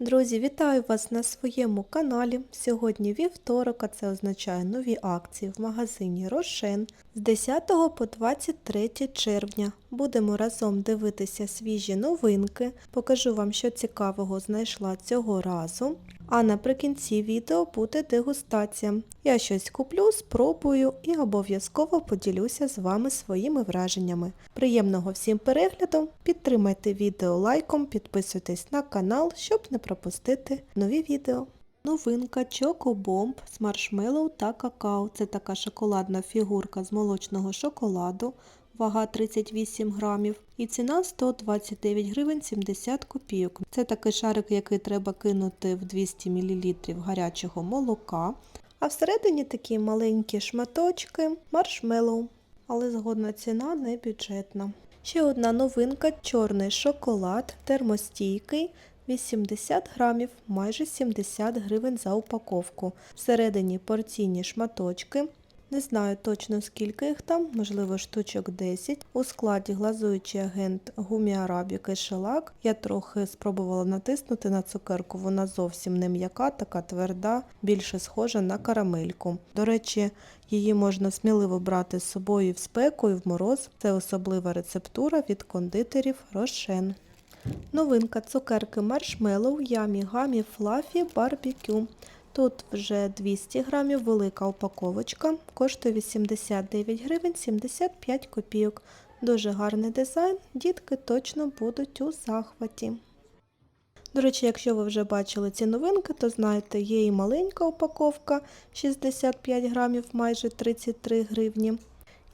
Друзі, вітаю вас на своєму каналі. Сьогодні вівторок, а це означає нові акції в магазині Рошен з 10 по 23 червня. Будемо разом дивитися свіжі новинки. Покажу вам, що цікавого знайшла цього разу. А наприкінці відео буде дегустація. Я щось куплю, спробую і обов'язково поділюся з вами своїми враженнями. Приємного всім перегляду, підтримайте відео лайком, підписуйтесь на канал, щоб не пропустити нові відео. Новинка Bomb з маршмеллоу та какао. Це така шоколадна фігурка з молочного шоколаду, вага 38 грамів і ціна 129 гривень 70 копійок. Це такий шарик, який треба кинути в 200 мл гарячого молока. А всередині такі маленькі шматочки маршмеллоу, але згодна ціна не бюджетна. Ще одна новинка чорний шоколад, термостійкий, 80 грамів, майже 70 гривень за упаковку. Всередині порційні шматочки. Не знаю точно скільки їх там, можливо штучок 10. У складі глазуючий агент гумі арабіка шелак. Я трохи спробувала натиснути на цукерку, вона зовсім не м'яка, така тверда, більше схожа на карамельку. До речі, її можна сміливо брати з собою в спеку і в мороз. Це особлива рецептура від кондитерів Рошен. Новинка цукерки маршмеллоу, ямі гамі флафі барбекю. Тут вже 200 грамів, велика упаковочка, коштує 89 гривень 75 копійок. Дуже гарний дизайн, дітки точно будуть у захваті. До речі, якщо ви вже бачили ці новинки, то знаєте, є і маленька упаковка 65 грамів, майже 33 гривні.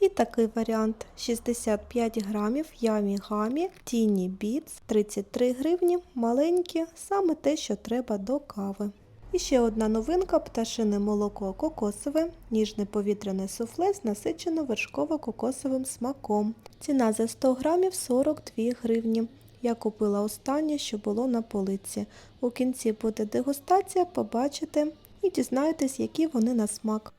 І такий варіант 65 грамів Ямі Гамі Тіні Біц 33 гривні, маленькі, саме те, що треба до кави. І ще одна новинка пташине молоко кокосове, ніжне повітряне суфле з насичено вершково-кокосовим смаком. Ціна за 100 грамів 42 гривні. Я купила останнє, що було на полиці. У кінці буде дегустація, побачите і дізнаєтесь, які вони на смак.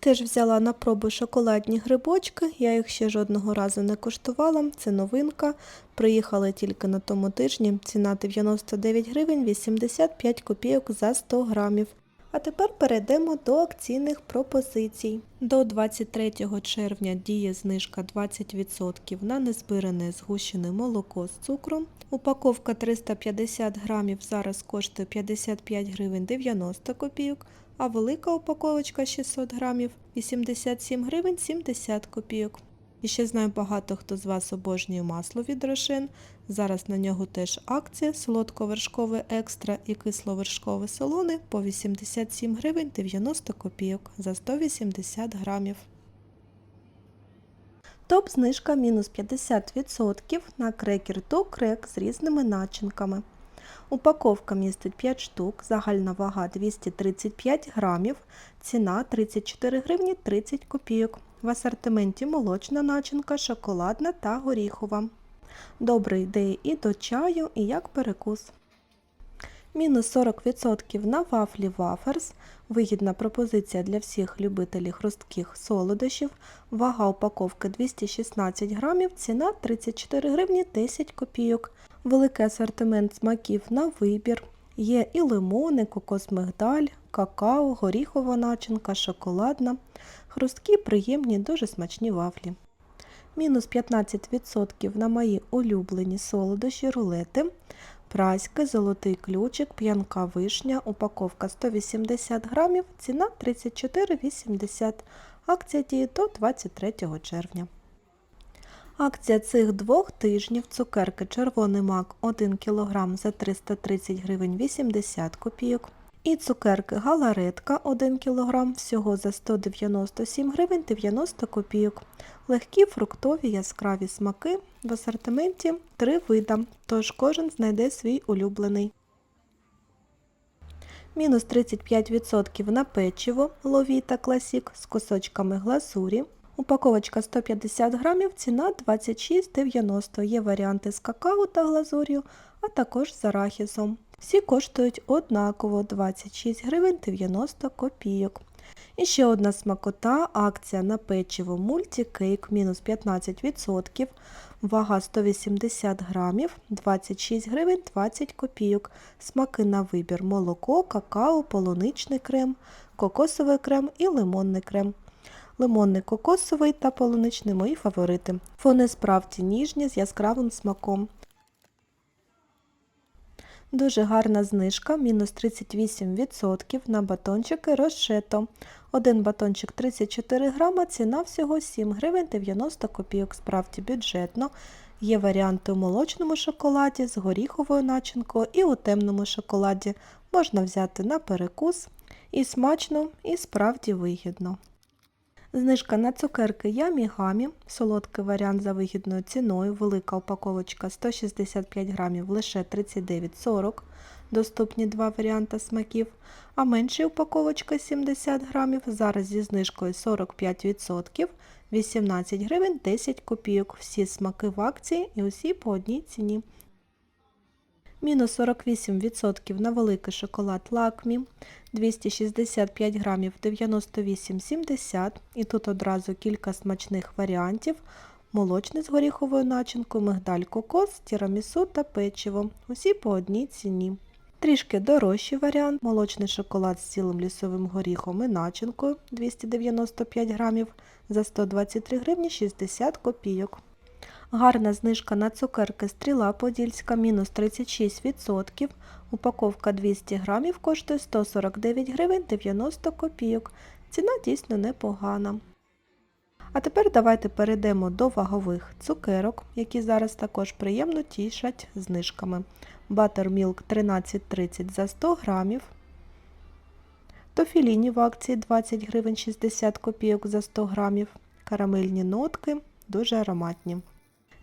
Теж взяла на пробу шоколадні грибочки, я їх ще жодного разу не коштувала, це новинка. Приїхали тільки на тому тижні, ціна 99 гривень 85 копійок за 100 грамів. А тепер перейдемо до акційних пропозицій. До 23 червня діє знижка 20% на незбиране згущене молоко з цукром. Упаковка 350 грамів зараз коштує 55 гривень 90 копійок, а велика упаковочка 600 грамів 87 гривень 70 копійок. І ще знаю багато хто з вас обожнює масло від Рошен. Зараз на нього теж акція солодко-вершкове екстра і кисло-вершкове солоне по 87 гривень 90 копійок за 180 грамів. Топ знижка мінус 50% на крекер то крек з різними начинками. Упаковка містить 5 штук, загальна вага 235 грамів, ціна 34 гривні 30 копійок. В асортименті молочна начинка, шоколадна та горіхова. Добре йде і до чаю, і як перекус. Мінус 40% на вафлі Ваферс. Вигідна пропозиція для всіх любителів хрустких солодощів. Вага упаковки 216 грамів, ціна 34 гривні 10 копійок. Великий асортимент смаків на вибір. Є і лимони, кокос мигдаль, какао, горіхова начинка, шоколадна. Хрусткі, приємні, дуже смачні вафлі. Мінус 15% на мої улюблені солодощі рулети. Праськи, золотий ключик, п'янка вишня, упаковка 180 грамів, ціна 34,80. Акція діє до 23 червня. Акція цих двох тижнів цукерки червоний мак 1 кг за 330 гривень 80 копійок. І цукерки галаретка 1 кг всього за 197 гривень 90 копійок. Легкі фруктові яскраві смаки в асортименті 3 вида, тож кожен знайде свій улюблений. Мінус 35% на печиво Ловіта Класік з кусочками глазурі. Упаковочка 150 грамів, ціна 26,90. Є варіанти з какао та глазур'ю, а також з арахісом. Всі коштують однаково 26 гривень 90 копійок. І ще одна смакота, акція на печиво мультикейк мінус 15%, вага 180 грамів, 26 гривень 20 копійок. Смаки на вибір молоко, какао, полуничний крем, кокосовий крем і лимонний крем. Лимонний кокосовий та полуничний мої фаворити. Вони справді ніжні з яскравим смаком. Дуже гарна знижка, мінус 38% на батончики Рошето. Один батончик 34 грама, ціна всього 7 гривень 90 копійок, справді бюджетно. Є варіанти у молочному шоколаді з горіховою начинкою і у темному шоколаді. Можна взяти на перекус. І смачно, і справді вигідно. Знижка на цукерки Ямі Гамі, солодкий варіант за вигідною ціною, велика упаковочка 165 грамів лише 39,40, доступні два варіанти смаків, а менша упаковочка 70 грамів, зараз зі знижкою 45%, 18 гривень 10 копійок, всі смаки в акції і усі по одній ціні. Мінус 48% на великий шоколад Лакмі, 265 грамів 98,70 і тут одразу кілька смачних варіантів. Молочний з горіховою начинкою, мигдаль кокос, тірамісу та печиво. Усі по одній ціні. Трішки дорожчий варіант молочний шоколад з цілим лісовим горіхом і начинкою 295 грамів за 123 гривні 60 копійок. Гарна знижка на цукерки стріла подільська мінус 36%. Упаковка 200 грамів коштує 149 гривень 90 копійок. Ціна дійсно непогана. А тепер давайте перейдемо до вагових цукерок, які зараз також приємно тішать знижками. Buttermilk 13,30 за 100 грамів. Тофіліні в акції 20 гривень 60 копійок за 100 грамів. Карамельні нотки, дуже ароматні.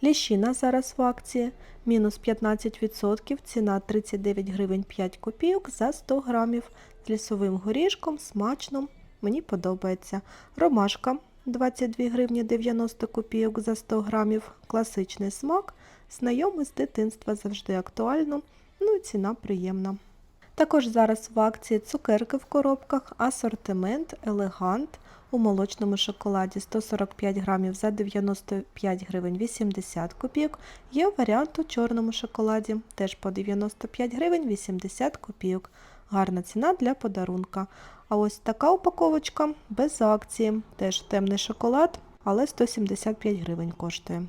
Ліщина зараз в акції мінус 15%, ціна 39 гривень 5 копійок за 100 грамів. З лісовим горішком, смачно, мені подобається. Ромашка 22 гривні 90 копійок за 100 грамів. Класичний смак, знайомий з дитинства завжди актуально, ну і ціна приємна. Також зараз в акції цукерки в коробках, асортимент, елегант у молочному шоколаді 145 грамів за 95 гривень 80 копійок. Є варіант у чорному шоколаді, теж по 95 гривень 80 копійок. Гарна ціна для подарунка. А ось така упаковочка без акції. Теж темний шоколад, але 175 гривень коштує.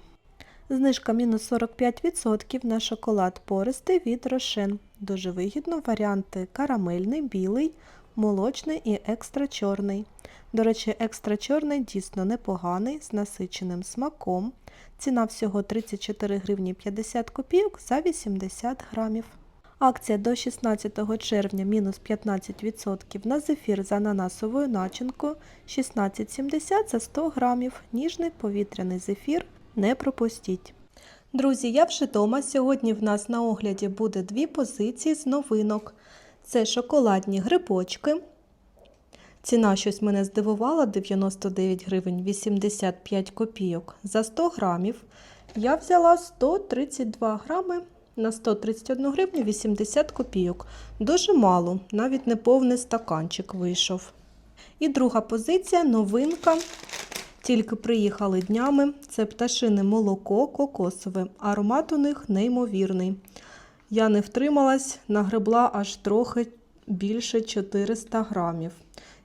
Знижка мінус 45% на шоколад пористий від Рошен. Дуже вигідно варіанти карамельний, білий, молочний і екстра чорний. До речі, екстра чорний дійсно непоганий, з насиченим смаком. Ціна всього 34 гривні 50 копійок за 80 грамів. Акція до 16 червня мінус 15% на зефір з ананасовою начинкою 16,70 за 100 грамів. Ніжний повітряний зефір. Не пропустіть. Друзі, я вже вдома. Сьогодні в нас на огляді буде дві позиції з новинок. Це шоколадні грибочки. Ціна щось мене здивувала 99 гривень 85 копійок за 100 грамів. Я взяла 132 грами на 131 гривню 80 копійок. Дуже мало, навіть не повний стаканчик вийшов. І друга позиція новинка. Тільки приїхали днями. Це пташине молоко кокосове. Аромат у них неймовірний. Я не втрималась, нагребла аж трохи більше 400 грамів.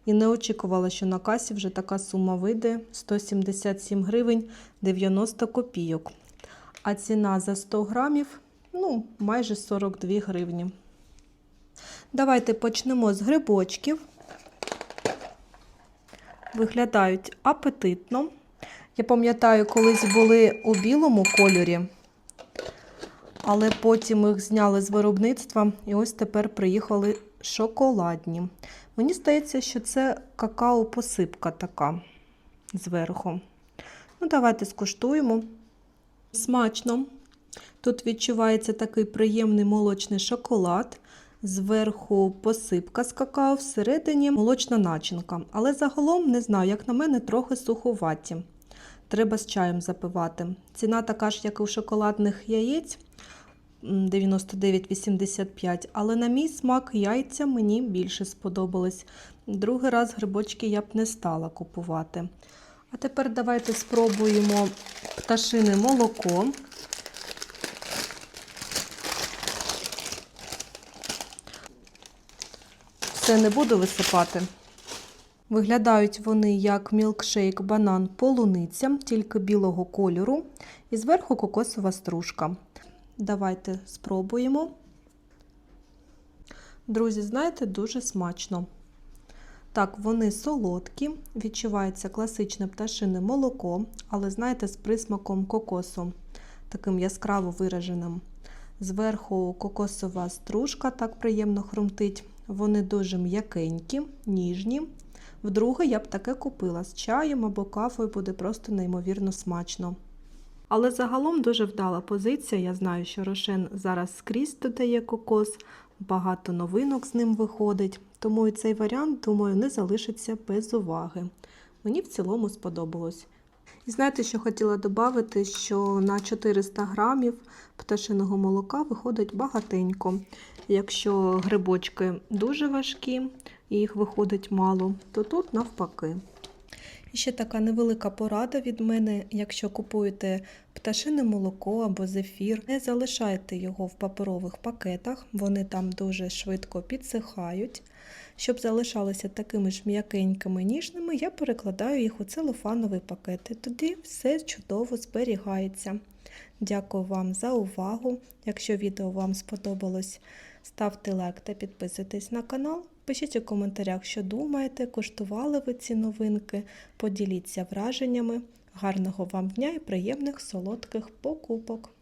І не очікувала, що на касі вже така сума вийде 177 гривень 90 копійок. А ціна за 100 грамів ну, майже 42 гривні. Давайте почнемо з грибочків. Виглядають апетитно. Я пам'ятаю, колись були у білому кольорі, але потім їх зняли з виробництва і ось тепер приїхали шоколадні. Мені здається, що це какао-посипка така зверху. Ну, давайте скуштуємо. Смачно. Тут відчувається такий приємний молочний шоколад. Зверху посипка з какао, всередині молочна начинка. Але загалом, не знаю, як на мене, трохи суховаті. Треба з чаєм запивати. Ціна така ж, як і у шоколадних яєць 99,85, але на мій смак яйця мені більше сподобались. Другий раз грибочки я б не стала купувати. А тепер давайте спробуємо пташине молоко. Все не буду висипати. Виглядають вони як мілкшейк банан полуниця, тільки білого кольору, і зверху кокосова стружка. Давайте спробуємо. Друзі, знаєте, дуже смачно. Так, вони солодкі, відчувається класичне пташине молоко, але знаєте, з присмаком кокосу, таким яскраво вираженим. Зверху кокосова стружка так приємно хрумтить. Вони дуже м'якенькі, ніжні. Вдруге я б таке купила з чаєм або кавою, буде просто неймовірно смачно. Але загалом дуже вдала позиція. Я знаю, що Рошен зараз скрізь додає кокос, багато новинок з ним виходить, тому і цей варіант, думаю, не залишиться без уваги. Мені в цілому сподобалось. І знаєте, що хотіла додати, що на 400 грамів пташиного молока виходить багатенько. Якщо грибочки дуже важкі і їх виходить мало, то тут навпаки. І ще така невелика порада від мене, якщо купуєте пташине молоко або зефір, не залишайте його в паперових пакетах, вони там дуже швидко підсихають. Щоб залишалися такими ж м'якенькими ніжними, я перекладаю їх у целофановий пакет, і тоді все чудово зберігається. Дякую вам за увагу. Якщо відео вам сподобалось, ставте лайк та підписуйтесь на канал. Пишіть у коментарях, що думаєте, куштували ви ці новинки, поділіться враженнями. Гарного вам дня і приємних солодких покупок!